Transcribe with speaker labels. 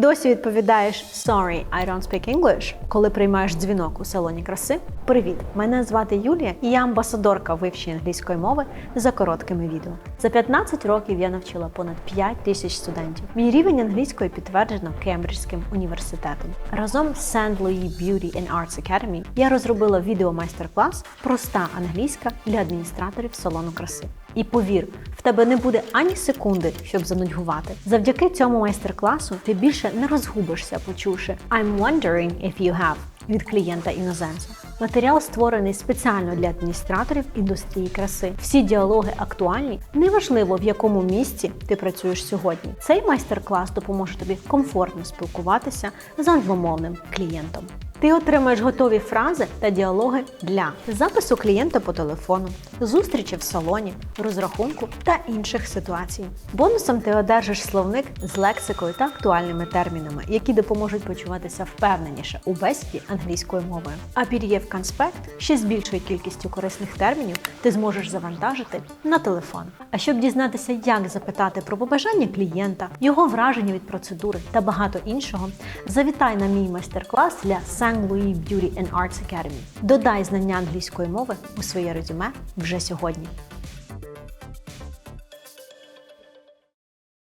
Speaker 1: Досі відповідаєш Sorry, I don't speak English, коли приймаєш дзвінок у салоні краси. Привіт! Мене звати Юлія, і я амбасадорка вивчення англійської мови за короткими відео. За 15 років я навчила понад 5 тисяч студентів. Мій рівень англійської підтверджено Кембриджським університетом. Разом з St. Louis Beauty and Arts Academy я розробила відео майстер-клас Проста англійська для адміністраторів салону краси. І повір, в тебе не буде ані секунди, щоб занудьгувати. Завдяки цьому майстер-класу ти більше не розгубишся, почувши I'm wondering if you have від клієнта іноземця. Матеріал створений спеціально для адміністраторів індустрії краси. Всі діалоги актуальні, неважливо в якому місці ти працюєш сьогодні. Цей майстер-клас допоможе тобі комфортно спілкуватися з англомовним клієнтом. Ти отримаєш готові фрази та діалоги для запису клієнта по телефону, зустрічі в салоні, розрахунку та інших ситуацій. Бонусом ти одержиш словник з лексикою та актуальними термінами, які допоможуть почуватися впевненіше у бесіді англійською мовою. А pdf конспект ще з більшою кількістю корисних термінів ти зможеш завантажити на телефон. А щоб дізнатися, як запитати про побажання клієнта, його враження від процедури та багато іншого, завітай на мій майстер-клас для St. Louis Beauty and Arts Academy. Додай знання англійської мови у своє резюме вже сьогодні.